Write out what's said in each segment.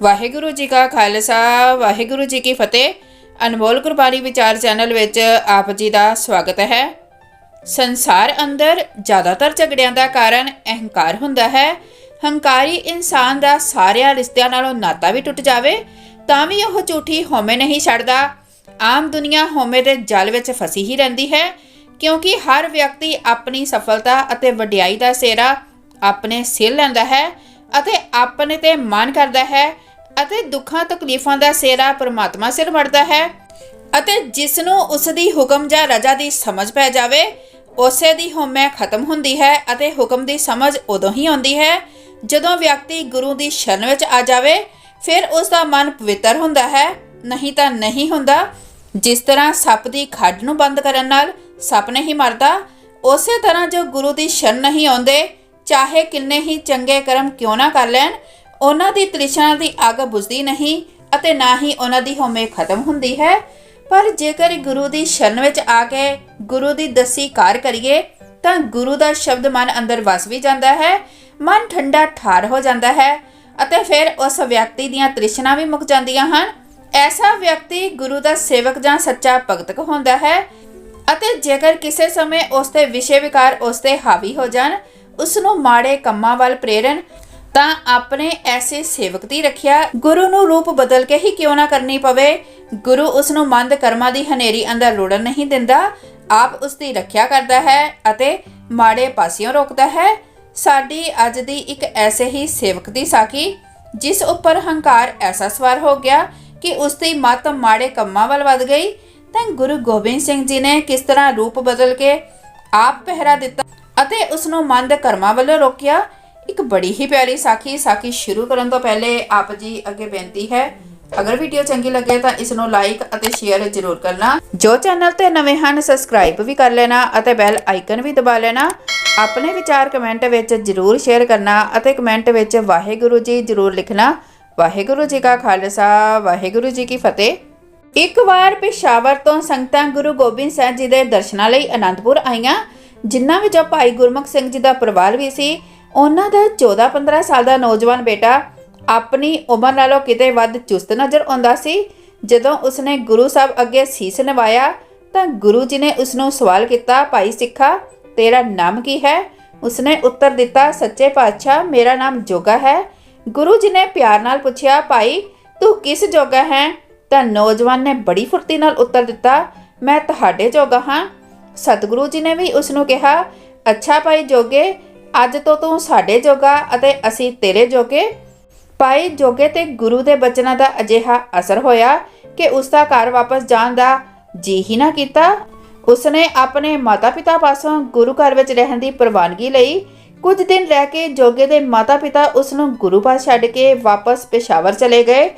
ਵਾਹਿਗੁਰੂ ਜੀ ਕਾ ਖਾਲਸਾ, ਵਾਹਿਗੁਰੂ ਜੀ ਕੀ ਫਤਿਹ। ਅਨਮੋਲ ਗੁਰਬਾਣੀ ਵਿਚਾਰ ਚੈਨਲ ਵਿੱਚ ਆਪ ਜੀ ਦਾ ਸਵਾਗਤ ਹੈ। ਸੰਸਾਰ ਅੰਦਰ ਜ਼ਿਆਦਾਤਰ ਝਗੜਿਆਂ ਦਾ ਕਾਰਨ ਅਹੰਕਾਰ ਹੁੰਦਾ ਹੈ। ਹੰਕਾਰੀ ਇਨਸਾਨ ਦਾ ਸਾਰਿਆਂ ਰਿਸ਼ਤਿਆਂ ਨਾਲੋਂ ਨਾਤਾ ਵੀ ਟੁੱਟ ਜਾਵੇ, ਤਾਂ ਵੀ ਉਹ ਝੂਠੀ ਹਉਮੈ ਨਹੀਂ ਛੱਡਦਾ। ਆਮ ਦੁਨੀਆ ਹਉਮੈ ਦੇ ਜਲ ਵਿੱਚ ਫਸੀ ਹੀ ਰਹਿੰਦੀ ਹੈ, ਕਿਉਂਕਿ ਹਰ ਵਿਅਕਤੀ ਆਪਣੀ ਸਫਲਤਾ ਅਤੇ ਵਡਿਆਈ ਦਾ ਸਿਹਰਾ ਆਪਣੇ ਸਿਰ ਲੈਂਦਾ ਹੈ ਅਤੇ ਆਪਣੇ ਤੇ ਮਾਣ ਕਰਦਾ ਹੈ। ਅਤੇ ਦੁੱਖਾਂ, ਤਕਲੀਫਾਂ ਦਾ ਸਿਹਰਾ ਪਰਮਾਤਮਾ ਸਿਰ ਮੜਦਾ ਹੈ ਅਤੇ ਜਿਸ ਨੂੰ ਉਸ ਦੀ ਹੁਕਮ ਜਾਂ ਰਜ਼ਾ ਦੀ ਸਮਝ ਪੈ ਜਾਵੇ, ਉਸੇ ਦੀ ਹਉਮੈ ਖਤਮ ਹੁੰਦੀ ਹੈ ਅਤੇ ਹੁਕਮ ਦੀ ਸਮਝ ਉਦੋਂ ਹੀ ਆਉਂਦੀ ਹੈ ਜਦੋਂ ਵਿਅਕਤੀ ਗੁਰੂ ਦੀ ਸ਼ਰਨ ਵਿੱਚ ਆ ਜਾਵੇ, ਫਿਰ ਉਸ ਦਾ ਮਨ ਪਵਿੱਤਰ ਹੁੰਦਾ ਹੈ, ਨਹੀਂ ਤਾਂ ਨਹੀਂ ਹੁੰਦਾ। ਜਿਸ ਤਰ੍ਹਾਂ ਸੱਪ ਦੀ ਖੱਡ ਨੂੰ ਬੰਦ ਕਰਨ ਨਾਲ ਸੱਪ ਨਹੀਂ ਮਰਦਾ, ਉਸੇ ਤਰ੍ਹਾਂ ਜੋ ਗੁਰੂ ਦੀ ਸ਼ਰਨ ਨਹੀਂ ਆਉਂਦੇ, ਚਾਹੇ ਕਿੰਨੇ ਹੀ ਚੰਗੇ ਕਰਮ ਕਿਉਂ ਨਾ ਕਰ ਲੈਣ ਉਹਨਾਂ ਦੀ ਤ੍ਰਿਸ਼ਨਾ ਦੀ ਅੱਗ ਬੁਝਦੀ ਨਹੀਂ ਅਤੇ ਨਾ ਹੀ ਉਹਨਾਂ ਦੀ ਹਉਮੈ ਖਤਮ ਹੁੰਦੀ ਹੈ। ਪਰ ਜੇਕਰ ਗੁਰੂ ਦੀ ਸ਼ਰਨ ਵਿੱਚ ਆ ਕੇ ਗੁਰੂ ਦੀ ਦਸੀ ਕਾਰ ਕਰੀਏ, ਤਾਂ ਗੁਰੂ ਦਾ ਸ਼ਬਦ ਮਨ ਅੰਦਰ ਵਸ ਵੀ ਜਾਂਦਾ ਹੈ, ਮਨ ਠੰਡਾ ਠਾਰ ਹੋ ਜਾਂਦਾ ਹੈ ਅਤੇ ਫਿਰ ਉਸ ਵਿਅਕਤੀ ਦੀਆਂ ਤ੍ਰਿਸ਼ਨਾ ਵੀ ਮੁੱਕ ਜਾਂਦੀਆਂ ਹਨ। ਐਸਾ ਵਿਅਕਤੀ ਗੁਰੂ ਦਾ ਸੇਵਕ ਜਾਂ ਸੱਚਾ ਭਗਤਕ ਹੁੰਦਾ ਹੈ ਅਤੇ ਜੇਕਰ ਕਿਸੇ ਸਮੇਂ ਉਸ ਤੇ ਵਿਸ਼ੇ ਵਿਕਾਰ ਉਸ ਤੇ ਹਾਵੀ ਹੋ ਜਾਣ ਉਸ ਨੂੰ ਮਾੜੇ ਕੰਮਾਂ ਵੱਲ ਪ੍ਰੇਰਨ ਤਾਂ ਆਪਣੇ ਐਸੇ ਸੇਵਕ ਦੀ ਰੱਖਿਆ ਗੁਰੂ ਨੂੰ ਰੂਪ ਬਦਲ ਕੇ ਹੀ ਕਿਉਂ ਨਾ ਕਰਨੀ ਪਵੇ? ਗੁਰੂ ਉਸ ਨੂੰ ਮੰਦ ਕਰਮਾਂ ਦੀ ਹਨੇਰੀ ਅੰਦਰ ਰੋੜਨ ਨਹੀਂ ਦਿੰਦਾ। ਆਪ ਉਸ ਦੀ ਰੱਖਿਆ ਕਰਦਾ ਹੈ ਅਤੇ ਮਾੜੇ ਪਾਸਿਓਂ ਰੋਕਦਾ ਹੈ। ਸਾਡੀ ਅੱਜ ਦੀ ਇੱਕ ਐਸੇ ਹੀ ਸੇਵਕ ਦੀ ਸਾਖੀ, ਜਿਸ ਉੱਪਰ ਹੰਕਾਰ ਐਸਾ ਸਵਾਰ ਹੋ ਗਿਆ ਕਿ ਉਸ ਦੀ ਮੱਤ ਮਾੜੇ ਕੰਮਾਂ ਵੱਲ ਵੱਧ ਗਈ। ਤਾਂ ਗੁਰੂ ਗੋਬਿੰਦ ਸਿੰਘ ਜੀ ਨੇ ਕਿਸ ਤਰ੍ਹਾਂ ਰੂਪ ਬਦਲ ਕੇ ਆਪ ਪਹਿਰਾ ਦਿੱਤਾ ਅਤੇ ਉਸ ਨੂੰ ਮੰਦ ਕਰਮਾਂ ਵੱਲੋਂ ਰੋਕਿਆ? ਇੱਕ ਬੜੀ ਹੀ ਪਿਆਰੀ ਸਾਖੀ ਸਾਖੀ ਸ਼ੁਰੂ ਕਰਨ ਤੋਂ ਪਹਿਲੇ ਆਪ ਜੀ ਅੱਗੇ ਬੇਨਤੀ ਹੈ, ਅਗਰ ਵੀਡੀਓ ਚੰਗੀ ਲੱਗੇ ਤਾਂ ਇਸ ਨੂੰ ਲਾਈਕ ਅਤੇ ਸ਼ੇਅਰ ਜ਼ਰੂਰ ਕਰਨਾ। ਜੋ ਚੈਨਲ ਤੇ ਨਵੇਂ ਹਨ ਸਬਸਕ੍ਰਾਈਬ ਵੀ ਕਰ ਲੈਣਾ ਅਤੇ ਬੈਲ ਆਈਕਨ ਵੀ ਦਬਾ ਲੈਣਾ। ਆਪਣੇ ਵਿਚਾਰ ਕਮੈਂਟ ਵਿੱਚ ਜ਼ਰੂਰ ਸ਼ੇਅਰ ਕਰਨਾ ਅਤੇ ਕਮੈਂਟ ਵਿੱਚ ਵਾਹਿਗੁਰੂ ਜੀ ਜ਼ਰੂਰ ਲਿਖਣਾ। ਵਾਹਿਗੁਰੂ ਜੀ ਕਾ ਖਾਲਸਾ, ਵਾਹਿਗੁਰੂ ਜੀ ਕੀ ਫਤਿਹ। ਇੱਕ ਵਾਰ ਪਿਸ਼ਾਵਰ ਤੋਂ ਸੰਗਤਾਂ ਗੁਰੂ ਗੋਬਿੰਦ ਸਾਹਿਬ ਜੀ ਦੇ ਦਰਸ਼ਨਾਂ ਲਈ ਅਨੰਦਪੁਰ ਆਈਆਂ, ਜਿਨ੍ਹਾਂ ਵਿੱਚੋਂ ਭਾਈ ਗੁਰਮੁਖ ਸਿੰਘ ਜੀ ਦਾ ਪਰਿਵਾਰ ਵੀ ਸੀ। ਉਹਨਾਂ ਦਾ 14-15 ਸਾਲ ਦਾ ਨੌਜਵਾਨ ਬੇਟਾ ਆਪਣੀ ਉਮਰ ਨਾਲੋਂ ਕਿਤੇ ਵੱਧ ਚੁਸਤ ਨਜ਼ਰ ਆਉਂਦਾ ਸੀ। ਜਦੋਂ ਉਸਨੇ ਗੁਰੂ ਸਾਹਿਬ ਅੱਗੇ ਸੀਸ ਨਿਵਾਇਆ, ਤਾਂ ਗੁਰੂ ਜੀ ਨੇ ਉਸ ਨੂੰ ਸਵਾਲ ਕੀਤਾ, ਭਾਈ ਸਿੱਖਾ, ਤੇਰਾ ਨਾਮ ਕੀ ਹੈ? ਉਸਨੇ ਉੱਤਰ ਦਿੱਤਾ, ਸੱਚੇ ਪਾਤਸ਼ਾਹ, ਮੇਰਾ ਨਾਮ ਜੋਗਾ ਹੈ। ਗੁਰੂ ਜੀ ਨੇ ਪਿਆਰ ਨਾਲ ਪੁੱਛਿਆ, ਭਾਈ, ਤੂੰ ਕਿਸ ਜੋਗਾ ਹੈ? ਤਾਂ ਨੌਜਵਾਨ ਨੇ ਬੜੀ ਫੁਰਤੀ ਨਾਲ ਉੱਤਰ ਦਿੱਤਾ, ਮੈਂ ਤੁਹਾਡੇ ਜੋਗਾ ਹਾਂ। ਸਤਿਗੁਰੂ ਜੀ ਨੇ ਵੀ ਉਸ ਨੂੰ ਕਿਹਾ, ਅੱਛਾ ਭਾਈ ਜੋਗੇ ਅੱਜ ਤੋਂ ਤੂੰ ਸਾਡੇ ਜੋਗਾ ਅਤੇ ਅਸੀਂ ਤੇਰੇ ਜੋਗੇ। ਭਾਈ, ਜੋਗੇ ਤੇ ਗੁਰੂ ਦੇ ਬਚਨਾਂ ਦਾ ਅਜਿਹਾ ਅਸਰ ਹੋਇਆ ਕਿ ਉਸ ਦਾ ਘਰ ਵਾਪਸ ਜਾਣ ਦਾ ਜੀ ਹੀ ਨਾ ਕੀਤਾ। ਉਸਨੇ ਆਪਣੇ ਮਾਤਾ-ਪਿਤਾ ਪਾਸੋਂ ਗੁਰੂ ਘਰ ਵਿੱਚ ਰਹਿਣ ਦੀ ਪ੍ਰਵਾਨਗੀ ਲਈ ਕੁਝ ਦਿਨ ਰਹਿ ਕੇ ਜੋਗੇ ਦੇ ਮਾਤਾ-ਪਿਤਾ ਉਸ ਨੂੰ ਗੁਰੂ ਪਾਸ ਛੱਡ ਕੇ ਵਾਪਸ ਪੇਸ਼ਾਵਰ ਚਲੇ ਗਏ।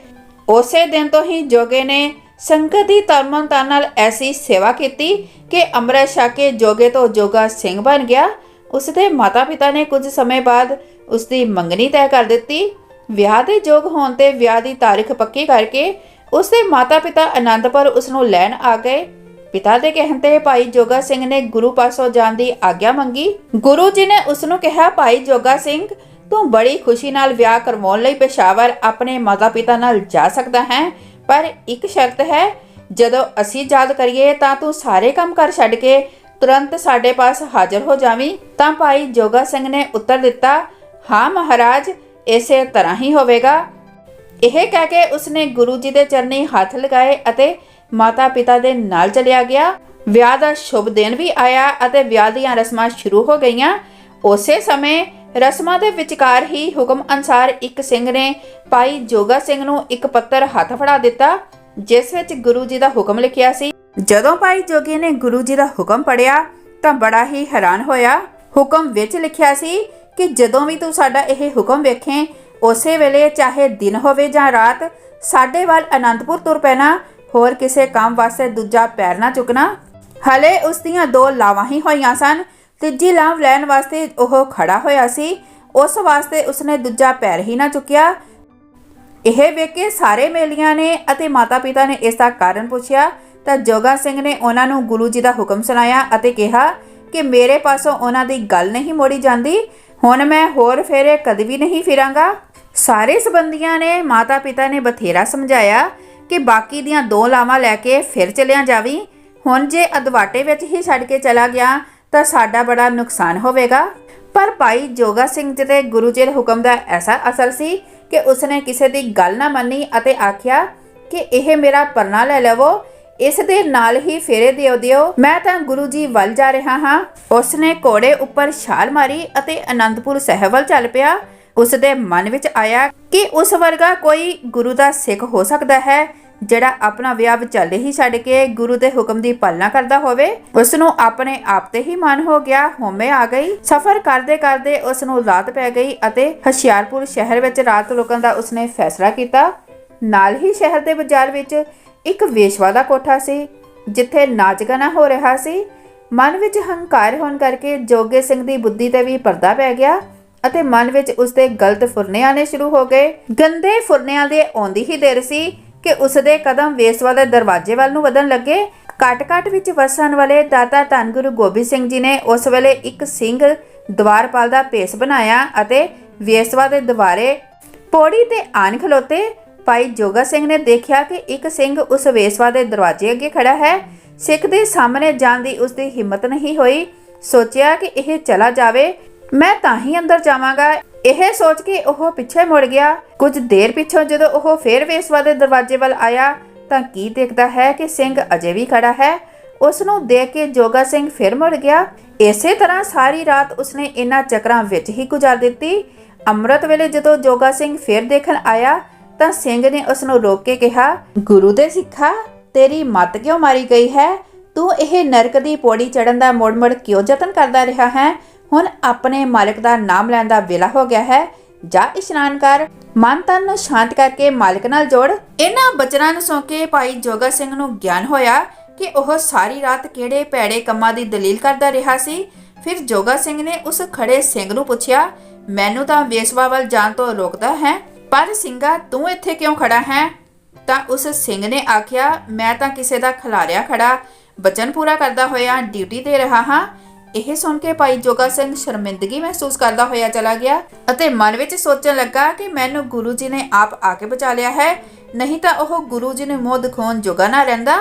ਉਸੇ ਦਿਨ ਤੋਂ ਹੀ ਜੋਗੇ ਨੇ ਸੰਗਤ ਦੀ ਤਰਮਨਤਾ ਨਾਲ ਐਸੀ ਸੇਵਾ ਕੀਤੀ ਕਿ ਅੰਮ੍ਰਿਤ ਛਕ ਕੇ ਜੋਗੇ ਤੋਂ ਜੋਗਾ ਸਿੰਘ ਬਣ ਗਿਆ। ਉਸ ਦੇ ਮਾਤਾ-ਪਿਤਾ ਨੇ ਕੁਝ ਸਮੇਂ ਬਾਅਦ ਉਸ ਦੀ ਮੰਗਣੀ ਤੈਅ ਕਰ ਦਿੱਤੀ। ਵਿਆਹ ਦੇ ਯੋਗ ਹੋਣ ਤੇ ਵਿਆਹ ਦੀ ਤਾਰੀਖ ਪੱਕੀ ਕਰਕੇ ਉਸ ਦੇ ਮਾਤਾ-ਪਿਤਾ ਆਨੰਦਪੁਰ ਉਸ ਨੂੰ ਲੈਣ ਆ ਗਏ। ਪਿਤਾ ਦੇ ਕਹਿਣ ਤੇ ਭਾਈ ਜੋਗਾ ਸਿੰਘ ਨੇ ਗੁਰੂ ਪਾਸੋਂ ਜਾਣ ਦੀ ਆਗਿਆ ਮੰਗੀ। ਗੁਰੂ ਜੀ ਨੇ ਉਸ ਨੂੰ ਕਿਹਾ, ਭਾਈ ਜੋਗਾ ਸਿੰਘ, ਤੂੰ ਬੜੀ ਖੁਸ਼ੀ ਨਾਲ ਵਿਆਹ ਕਰਵਾਉਣ ਲਈ ਪੇਸ਼ਾਵਰ ਆਪਣੇ ਮਾਤਾ-ਪਿਤਾ ਨਾਲ ਜਾ ਸਕਦਾ ਹੈ, ਪਰ ਇੱਕ ਸ਼ਰਤ ਹੈ, ਜਦੋਂ ਅਸੀਂ ਯਾਦ ਕਰੀਏ ਤਾਂ ਤੂੰ ਸਾਰੇ ਕੰਮ ਕਰ ਛੱਡ ਕੇ ਤੁਰੰਤ ਸਾਡੇ ਪਾਸ ਹਾਜ਼ਰ ਹੋ ਜਾਵੀਂ, ਤਾਂ ਭਾਈ ਜੋਗਾ ਸਿੰਘ ਨੇ ਉੱਤਰ ਦਿੱਤਾ, ਹਾਂ ਮਹਾਰਾਜ, ਇਸੇ ਤਰ੍ਹਾਂ ਹੀ ਹੋਵੇਗਾ। ਇਹ ਕਹਿ ਕੇ ਉਸਨੇ ਗੁਰੂ ਜੀ ਦੇ ਚਰਨੀ ਹੱਥ ਲਗਾਏ ਅਤੇ ਮਾਤਾ-ਪਿਤਾ ਦੇ ਨਾਲ ਚਲਿਆ ਗਿਆ। ਵਿਆਹ ਦਾ ਸ਼ੁਭ ਦਿਨ ਵੀ ਆਇਆ ਅਤੇ ਵਿਆਹ ਦੀਆਂ ਰਸਮਾਂ ਸ਼ੁਰੂ ਹੋ ਗਈਆਂ। ਉਸੇ ਸਮੇਂ ਰਸਮਾਂ ਦੇ ਵਿਚਕਾਰ ਹੀ ਹੁਕਮ ਅਨਸਾਰ ਇੱਕ ਸਿੰਘ ਨੇ ਭਾਈ ਜੋਗਾ ਸਿੰਘ ਨੂੰ ਇੱਕ ਪੱਤਰ ਹੱਥ ਫੜਾ ਦਿੱਤਾ, ਜਿਸ ਵਿੱਚ ਗੁਰੂ ਜੀ ਦਾ ਹੁਕਮ ਲਿਖਿਆ ਸੀ ਜਦੋਂ ਭਾਈ ਜੋਗੀ ਨੇ ਗੁਰੂ ਜੀ ਦਾ ਹੁਕਮ ਪੜਿਆ ਤਾਂ ਬੜਾ ਹੀ ਹੈਰਾਨ ਹੋਇਆ। ਹੁਕਮ ਵਿੱਚ ਲਿਖਿਆ ਸੀ ਕਿ ਜਦੋਂ ਵੀ ਤੂੰ ਸਾਡਾ ਇਹ ਹੁਕਮ ਵੇਖੇ, ਉਸੇ ਵੇਲੇ ਚਾਹੇ ਦਿਨ ਹੋਵੇ ਜਾਂ ਰਾਤ, ਸਾਡੇ ਵੱਲ ਅਨੰਦਪੁਰ ਤੁਰ ਪੈਣਾ, ਹੋਰ ਕਿਸੇ ਕੰਮ ਵਾਸਤੇ ਦੂਜਾ ਪੈਰ ਨਾ ਚੁੱਕਣਾ। ਹਲੇ ਉਸ ਦੀਆਂ ਦੋ ਲਾਵਾਂ ਹੀ ਹੋਈਆਂ ਸਨ। ਤੀਜੀ ਲਾਵ ਲੈਣ ਵਾਸਤੇ ਉਹ ਖੜਾ ਹੋਇਆ ਸੀ। ਉਸ ਵਾਸਤੇ ਉਸਨੇ ਦੂਜਾ ਪੈਰ ਹੀ ਨਾ ਚੁੱਕਿਆ। ਇਹ ਵੇਖ ਕੇ ਸਾਰੇ ਮੇਲੀਆਂ ਨੇ ਅਤੇ ਮਾਤਾ-ਪਿਤਾ ਨੇ ਇਸ ਦਾ ਕਾਰਨ ਪੁੱਛਿਆ ਤਾਂ ਜੋਗਾ ਸਿੰਘ ਨੇ ਉਹਨਾਂ ਨੂੰ ਗੁਰੂ ਜੀ ਦਾ ਹੁਕਮ ਸੁਣਾਇਆ ਅਤੇ ਕਿਹਾ ਕਿ ਮੇਰੇ ਪਾਸੋਂ ਉਹਨਾਂ ਦੀ ਗੱਲ ਨਹੀਂ ਮੋੜੀ ਜਾਂਦੀ, ਹੁਣ ਮੈਂ ਹੋਰ ਫੇਰੇ ਕਦੇ ਵੀ ਨਹੀਂ ਫਿਰਾਂਗਾ। ਸਾਰੇ ਸਬੰਧੀਆਂ ਨੇ ਮਾਤਾ ਪਿਤਾ ਨੇ ਬਥੇਰਾ ਸਮਝਾਇਆ ਕਿ ਬਾਕੀ ਦੀਆਂ ਦੋ ਲਾਵਾਂ ਲੈ ਕੇ ਫਿਰ ਚਲਿਆ ਜਾਵੀ। ਹੁਣ ਜੇ ਅਦਵਾਟੇ ਵਿੱਚ ਹੀ ਛੱਡ ਕੇ ਚਲਾ ਗਿਆ, ਤਾਂ ਸਾਡਾ ਬੜਾ ਨੁਕਸਾਨ ਹੋਵੇਗਾ। ਪਰ ਭਾਈ ਜੋਗਾ ਸਿੰਘ ਜੀ ਦੇ ਗੁਰੂ ਜੀ ਦੇ ਹੁਕਮ ਦਾ ਐਸਾ ਅਸਰ ਸੀ ਕਿ ਉਸਨੇ ਕਿਸੇ ਦੀ ਗੱਲ ਨਾ ਮੰਨੀ ਅਤੇ ਆਖਿਆ ਕਿ ਇਹ ਮੇਰਾ ਪਰਨਾ ਲੈ ਲਵੋ ਇਸ ਦੇ ਨਾਲ ਹੀ ਫੇਰੇ ਦਿਓ ਦਿਓ ਮੈਂ ਤਾਂ ਗੁਰੂ ਜੀ ਵੱਲ ਜਾ ਰਿਹਾ ਹਾਂ। ਉਸਨੇ ਘੋੜੇ ਉੱਪਰ ਛਾਲ ਮਾਰੀ ਅਤੇ ਅਨੰਦਪੁਰ ਸਾਹਿਬ ਵੱਲ ਚੱਲ ਪਿਆ। ਉਸ ਦੇ ਮਨ ਵਿੱਚ ਆਇਆ ਕਿ ਉਸ ਵਰਗਾ ਕੋਈ ਗੁਰੂ ਦਾ ਸਿੱਖ ਹੋ ਸਕਦਾ ਹੈ, ਜਿਹੜਾ ਆਪਣਾ ਵਿਆਹ ਵਿਚਾਲੇ ਹੀ ਛੱਡ ਕੇ ਗੁਰੂ ਦੇ ਹੁਕਮ ਦੀ ਪਾਲਣਾ ਕਰਦਾ ਹੋਵੇ। ਉਸ ਨੂੰ ਆਪਣੇ ਆਪ ਤੇ ਹੀ ਮਨ ਹੋ ਗਿਆ ਹੋਮੇ ਆ ਗਈ। ਸਫ਼ਰ ਕਰਦੇ ਕਰਦੇ ਉਸ ਨੂੰ ਰਾਤ ਪੈ ਗਈ ਅਤੇ ਹਸ਼ਿਆਰਪੁਰ ਸ਼ਹਿਰ ਵਿੱਚ ਰਾਤ ਰੁਕਣ ਦਾ ਉਸਨੇ ਫੈਸਲਾ ਕੀਤਾ। ਨਾਲ ਹੀ ਸ਼ਹਿਰ ਦੇ ਬਾਜ਼ਾਰ ਵਿੱਚ ਇੱਕ ਵੇਸ਼ਵਾ ਦਾ ਕੋਠਾ ਸੀ, ਜਿੱਥੇ ਨਾਚ ਗਾਣਾ ਹੋ ਰਿਹਾ ਸੀ। ਮਨ ਵਿੱਚ ਹੰਕਾਰ ਹੋਣ ਕਰਕੇ ਜੋਗੇ ਸਿੰਘ ਦੀ ਬੁੱਧੀ ਤੇ ਵੀ ਪਰਦਾ ਪੈ ਗਿਆ ਅਤੇ ਮਨ ਵਿੱਚ ਉਸਦੇ ਗਲਤ ਫੁਰਨੇ ਆਣੇ ਸ਼ੁਰੂ ਹੋ ਗਏ। ਗੰਦੇ ਫੁਰਨਿਆਂ ਦੇ ਆਉਂਦੀ ਹੀ ਦੇਰ ਸੀ ਕਿ ਉਸਦੇ ਕਦਮ ਵੇਸਵਾ ਦੇ ਦਰਵਾਜ਼ੇ ਵੱਲ ਨੂੰ ਵਧਣ ਲੱਗੇ। ਕਟ-ਕਟ ਵਿੱਚ ਵਸਣ ਵਾਲੇ ਦਾਤਾ ਧੰਨ ਗੁਰੂ ਗੋਬਿੰਦ ਸਿੰਘ ਜੀ ਨੇ ਉਸ ਵੇਲੇ ਇੱਕ ਸਿੰਘ ਦਵਾਰਪਾਲ ਦਾ ਭੇਸ ਬਣਾਇਆ ਅਤੇ ਵੇਸਵਾ ਦੇ ਦੁਆਰੇ ਪੌੜੀ ਤੇ ਆਣ ਖਲੋਤੇ। ਭਾਈ ਜੋਗਾ ਸਿੰਘ ਨੇ ਦੇਖਿਆ ਕਿ ਇੱਕ ਸਿੰਘ ਉਸ ਵੇਸਵਾ ਦੇ ਦਰਵਾਜ਼ੇ ਅੱਗੇ ਖੜਾ ਹੈ। ਸਿੱਖ ਦੇ ਸਾਹਮਣੇ ਜਾਣ ਦੀ ਉਸਦੀ ਹਿੰਮਤ ਨਹੀਂ ਹੋਈ। ਸੋਚਿਆ ਕਿ ਇਹ ਚਲਾ ਜਾਵੇ, ਮੈਂ ਤਾਂ ਹੀ ਅੰਦਰ ਜਾਵਾਂਗਾ। ਇਹ ਸੋਚ ਕੇ ਉਹ ਪਿੱਛੇ ਮੁੜ ਗਿਆ। ਕੁਝ ਦੇਰ ਪਿੱਛੋਂ ਜਦੋਂ ਉਹ ਫੇਰ ਵੇਸਵਾ ਦੇ ਦਰਵਾਜ਼ੇ ਵੱਲ ਆਇਆ, ਤਾਂ ਕੀ ਦੇਖਦਾ ਹੈ ਕਿ ਸਿੰਘ ਅਜੇ ਵੀ ਖੜਾ ਹੈ। ਉਸ ਨੂੰ ਦੇਖ ਕੇ ਜੋਗਾ ਸਿੰਘ ਫਿਰ ਮੁੜ ਗਿਆ। ਇਸੇ ਤਰ੍ਹਾਂ ਸਾਰੀ ਰਾਤ ਉਸਨੇ ਇਹਨਾਂ ਚੱਕਰਾਂ ਵਿੱਚ ਹੀ ਗੁਜ਼ਾਰ ਦਿੱਤੀ। ਅੰਮ੍ਰਿਤ ਵੇਲੇ ਜਦੋਂ ਜੋਗਾ ਸਿੰਘ ਫਿਰ ਦੇਖਣ ਆਇਆ ਤਾਂ ਸਿੰਘ ਨੇ ਉਸ ਨੂੰ ਰੋਕ ਕੇ ਕਿਹਾ, ਗੁਰੂ ਦੇ ਸਿੱਖਾ, ਤੇਰੀ ਮੱਤ ਕਿਉਂ ਮਾਰੀ ਗਈ ਹੈ? ਤੂੰ ਇਹ ਨਰਕ ਦੀ ਪੌੜੀ ਚੜਨ ਦਾ ਮੁੜ-ਮੁੜ ਕਿਉਂ ਯਤਨ ਕਰਦਾ ਰਿਹਾ ਹੈ? ਹੁਣ ਆਪਣੇ ਮਾਲਕ ਦਾ ਨਾਮ ਲੈਣ ਦਾ ਵੇਲਾ ਹੋ ਗਿਆ ਹੈ। ਜਾ ਇਸ਼ਨਾਨ ਕਰ, ਮਨ ਤਨ ਨੂੰ ਸ਼ਾਂਤ ਕਰਕੇ ਮਾਲਕ ਨਾਲ ਜੋੜ। ਇਹਨਾਂ ਬਚਨਾਂ ਨੂੰ ਸੁਣ ਕੇ ਭਾਈ ਜੋਗਾ ਸਿੰਘ ਨੂੰ ਗਿਆਨ ਹੋਇਆ ਕਿ ਉਹ ਸਾਰੀ ਰਾਤ ਕਿਹੜੇ ਭੈੜੇ ਕੰਮਾਂ ਦੀ ਦਲੀਲ ਕਰਦਾ ਰਿਹਾ ਸੀ। ਫਿਰ ਜੋਗਾ ਸਿੰਘ ਨੇ ਉਸ ਖੜੇ ਸਿੰਘ ਨੂੰ ਪੁੱਛਿਆ, ਮੈਨੂੰ ਤਾਂ ਵੇਸਵਾ ਵੱਲ ਜਾਣ ਤੋਂ ਰੋਕਦਾ ਹੈ? ਪਰ ਸਿੰਘਾ, ਤੂੰ ਇੱਥੇ ਕਿਉਂ ਖੜਾ ਹੈ? ਤਾਂ ਉਸ ਸਿੰਘ ਨੇ ਆਖਿਆ, ਮੈਂ ਤਾਂ ਕਿਸੇ ਦਾ ਖਿਲਾਰਿਆ ਖੜਾ। ਬਚਨ ਪੂਰਾ ਕਰਦਾ ਹੋਇਆ, ਡਿਊਟੀ ਤੇ ਰਹਾ ਹਾਂ। ਇਹ ਸੁਣ ਕੇ ਭਾਈ ਜੋਗਾ ਸਿੰਘ ਸ਼ਰਮਿੰਦਗੀ ਮਹਿਸੂਸ ਕਰਦਾ ਹੋਇਆ ਚਲਾ ਗਿਆ ਅਤੇ ਮਨ ਵਿੱਚ ਸੋਚਣ ਲੱਗਾ ਕਿ ਮੈਨੂੰ ਗੁਰੂ ਜੀ ਨੇ ਆਪ ਆ ਕੇ ਬਚਾ ਲਿਆ ਹੈ। ਨਹੀਂ ਤਾਂ ਉਹ ਗੁਰੂ ਜੀ ਨੂੰ ਮੋਹ ਦਿਖਾਉਣ ਜੋਗਾ ਨਾ ਰਹਿੰਦਾ।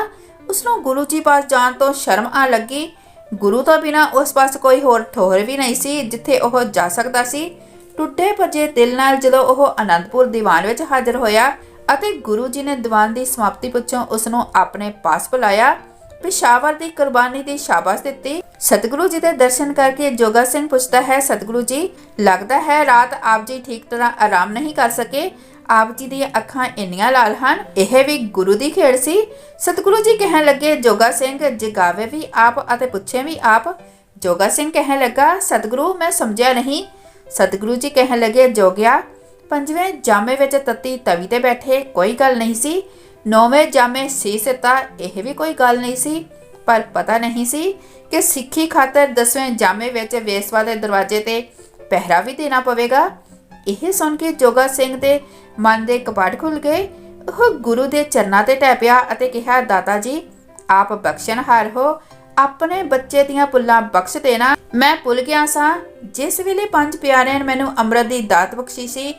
ਉਸ ਨੂੰ ਗੁਰੂ ਜੀ ਪਾਸ ਜਾਣ ਤੋਂ ਸ਼ਰਮ ਆ ਲੱਗੀ। ਗੁਰੂ ਤੋਂ ਬਿਨਾ ਉਸ ਪਾਸ ਕੋਈ ਹੋਰ ਠੋਹਰ ਵੀ ਨਹੀਂ ਸੀ ਜਿੱਥੇ ਉਹ ਜਾ ਸਕਦਾ ਸੀ। ਟੁੱਟੇ ਭੱਜੇ ਦਿਲ ਨਾਲ ਜਦੋਂ ਉਹ ਅਨੰਦਪੁਰ ਦੀਵਾਨ ਵਿੱਚ ਹਾਜ਼ਰ ਹੋਇਆ ਅਤੇ ਗੁਰੂ ਜੀ ਨੇ ਦੀਵਾਨ ਦੀ ਸਮਾਪਤੀ ਪਿੱਛੋਂ ਉਸ ਨੂੰ ਆਪਣੇ ਪਾਸ ਬੁਲਾਇਆ, ਪਿਸ਼ਾਵਰ ਦੀ ਕੁਰਬਾਨੀ ਦੀ ਸ਼ਾਬਾਸ਼ ਦਿੱਤੀ। ਸਤਿਗੁਰੂ ਜੀ ਦੇ ਦਰਸ਼ਨ ਕਰਕੇ ਜੋਗਾ ਸਿੰਘ ਪੁੱਛਦਾ ਹੈ, ਸਤਿਗੁਰੂ ਜੀ, ਲੱਗਦਾ ਹੈ ਰਾਤ ਆਪ ਜੀ ਠੀਕ ਤਰ੍ਹਾਂ ਆਰਾਮ ਨਹੀਂ ਕਰ ਸਕੇ? ਆਪ ਜੀ ਦੀਆਂ ਅੱਖਾਂ ਇੰਨੀਆਂ ਲਾਲ ਹਨ, ਇਹ ਵੀ ਗੁਰੂ ਦੀ ਖੇਡ ਸੀ? ਸਤਿਗੁਰੂ ਜੀ ਕਹਿਣ ਲੱਗੇ, ਜੋਗਾ ਸਿੰਘ, ਜਗਾਵੇ ਵੀ ਆਪ ਅਤੇ ਪੁੱਛੇ ਵੀ ਆਪ। ਜੋਗਾ ਸਿੰਘ ਕਹਿਣ ਲੱਗਾ, ਸਤਿਗੁਰੂ, ਮੈਂ ਸਮਝਿਆ ਨਹੀਂ। ਸਤਿਗੁਰੂ ਜੀ ਕਹਿਣ ਲੱਗੇ, ਜੋਗਿਆ, ਪੰਜਵੇਂ ਜਾਮੇ ਵਿੱਚ ਤੱਤੀ ਤਵੀ ਤੇ ਬੈਠੇ, ਕੋਈ ਗੱਲ ਨਹੀਂ ਸੀ। ਨੌਵੇਂ ਜਾਮੇ ਸੀ ਸਿੱਤਾ, ਇਹ ਵੀ ਕੋਈ ਗੱਲ ਨਹੀਂ ਸੀ। ਪਰ ਪਤਾ ਨਹੀਂ ਸੀ ਕਿ ਸਿੱਖੀ ਖਾਤਰ ਦਸਵੇਂ ਜਾਮੇ ਵਿੱਚ ਵੇਸਵਾ ਦੇ ਦਰਵਾਜ਼ੇ ਤੇ ਪਹਿਰਾ ਵੀ ਦੇਣਾ ਪਵੇਗਾ। ਇਹ ਸੁਣ ਕੇ ਜੋਗਾ ਸਿੰਘ ਦੇ ਮਨ ਦੇ ਕਪਾਟ ਖੁੱਲ ਗਏ। ਉਹ ਗੁਰੂ ਦੇ ਚਰਨਾਂ ਤੇ ਟੈ ਪਿਆ ਅਤੇ ਕਿਹਾ, ਦਾਤਾ ਜੀ, ਆਪ ਬਖਸ਼ਣਹਾਰ ਹੋ। ਆਪਣੇ ਬੱਚੇ ਦੀਆਂ ਪੁੱਲਾਂ ਬਖਸ਼ ਦੇਣਾ। ਮੈਂ ਭੁੱਲ ਗਿਆ ਸਾਂ। ਜਿਸ ਵੇਲੇ ਪੰਜ ਪਿਆਰਿਆਂ ਨੇ ਮੈਨੂੰ ਅੰਮ੍ਰਿਤ ਦੀ ਦਾਤ ਬਖਸ਼ੀ ਸੀ,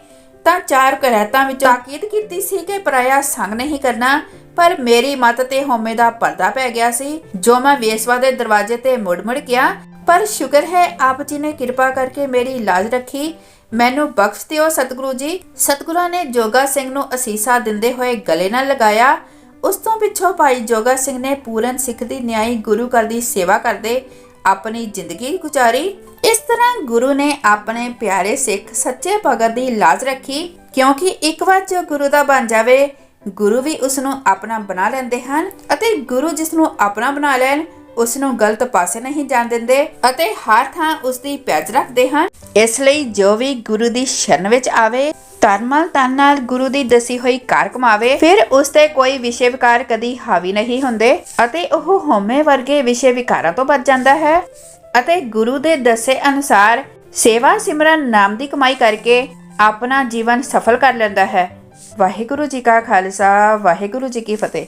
ਤਾਂ ਚਾਰ ਕਰਹਿਤਾਂ ਵਿੱਚ ਤਾਕੀਦ ਕੀਤੀ ਸੀ ਕਿ ਪਰਾਇਆ ਸੰਗ ਨਹੀਂ ਕਰਨਾ, ਪਰ ਮੇਰੀ ਮਤ ਤੇ ਹਉਮੈ ਦਾ ਪਰਦਾ ਪੈ ਗਿਆ ਸੀ। ਜੋ ਮੈਂ ਵੇਸਵਾ ਦੇ ਦਰਵਾਜ਼ੇ ਤੇ ਮੁੜ-ਮੁੜ ਗਿਆ, ਪਰ ਸ਼ੁਕਰ ਹੈ ਆਪ ਜੀ ਨੇ ਕਿਰਪਾ ਕਰਕੇ ਮੇਰੀ ਲਾਜ ਰੱਖੀ। ਮੈਨੂੰ ਬਖਸ਼ ਦਿਓ ਸਤਿਗੁਰੂ ਜੀ। ਸਤਿਗੁਰਾਂ ਨੇ ਜੋਗਾ ਸਿੰਘ ਨੂੰ ਅਸੀਸਾ ਦਿੰਦੇ ਹੋਏ ਗਲੇ ਨਾਲ ਲਗਾਇਆ। ਉਸ ਤੋਂ ਪਿੱਛੋਂ ਭਾਈ ਜੋਗਾ ਸਿੰਘ ਨੇ ਪੂਰਨ ਸਿੱਖ ਦੀ ਨਿਆਈ ਗੁਰੂ ਘਰ ਦੀ ਸੇਵਾ ਕਰਦੇ ਆਪਣੀ ਜ਼ਿੰਦਗੀ ਗੁਜ਼ਾਰੀ। ਇਸ ਤਰ੍ਹਾਂ ਗੁਰੂ ਨੇ ਆਪਣੇ ਪਿਆਰੇ ਸਿੱਖ ਸੱਚੇ ਭਗਤ ਦੀ ਲਾਜ ਰੱਖੀ, ਕਿਉਂਕਿ ਇੱਕ ਵਾਰ ਜੋ ਗੁਰੂ ਦਾ ਬਣ ਜਾਵੇ, ਗੁਰੂ ਵੀ ਉਸ ਨੂੰ ਆਪਣਾ ਬਣਾ ਲੈਂਦੇ ਹਨ ਅਤੇ ਗੁਰੂ ਜਿਸ ਨੂੰ ਆਪਣਾ ਬਣਾ ਲੈਣ ਉਸ ਨੂੰ ਗਲਤ ਪਾਸੇ ਨਹੀਂ ਜਾਣ ਦਿੰਦੇ ਅਤੇ ਹਰ ਥਾਂ ਉਸ ਦੀ ਪੈਜ ਰੱਖਦੇ ਹਨ। ਇਸ ਲਈ ਜੋ ਵੀ ਗੁਰੂ ਦੀ ਸ਼ਰਨ ਵਿੱਚ ਆਵੇ, ਤਰਮਲ ਤਨ ਨਾਲ ਗੁਰੂ ਦੀ ਦਸੀ ਹੋਈ ਕਾਰ ਕਮਾਵੇ ਫਿਰ ਉਸ ਤੇ ਕੋਈ ਵਿਸ਼ੇ ਵਿਕਾਰ ਕਦੀ ਹਾਵੀ ਨਹੀਂ ਹੁੰਦੇ ਅਤੇ ਉਹ ਹੋਮੇ ਵਰਗੇ ਵਿਸ਼ੇ ਵਿਕਾਰਾਂ ਤੋਂ ਬਚ ਜਾਂਦਾ ਹੈ ਅਤੇ ਗੁਰੂ ਦੇ ਦੱਸੇ ਅਨੁਸਾਰ ਸੇਵਾ ਸਿਮਰਨ ਨਾਮ ਦੀ ਕਮਾਈ ਕਰਕੇ ਆਪਣਾ ਜੀਵਨ ਸਫਲ ਕਰ ਲੈਂਦਾ ਹੈ। ਵਾਹਿਗੁਰੂ ਜੀ ਕਾ ਖਾਲਸਾ, ਵਾਹਿਗੁਰੂ ਜੀ ਕੀ ਫਤਿਹ।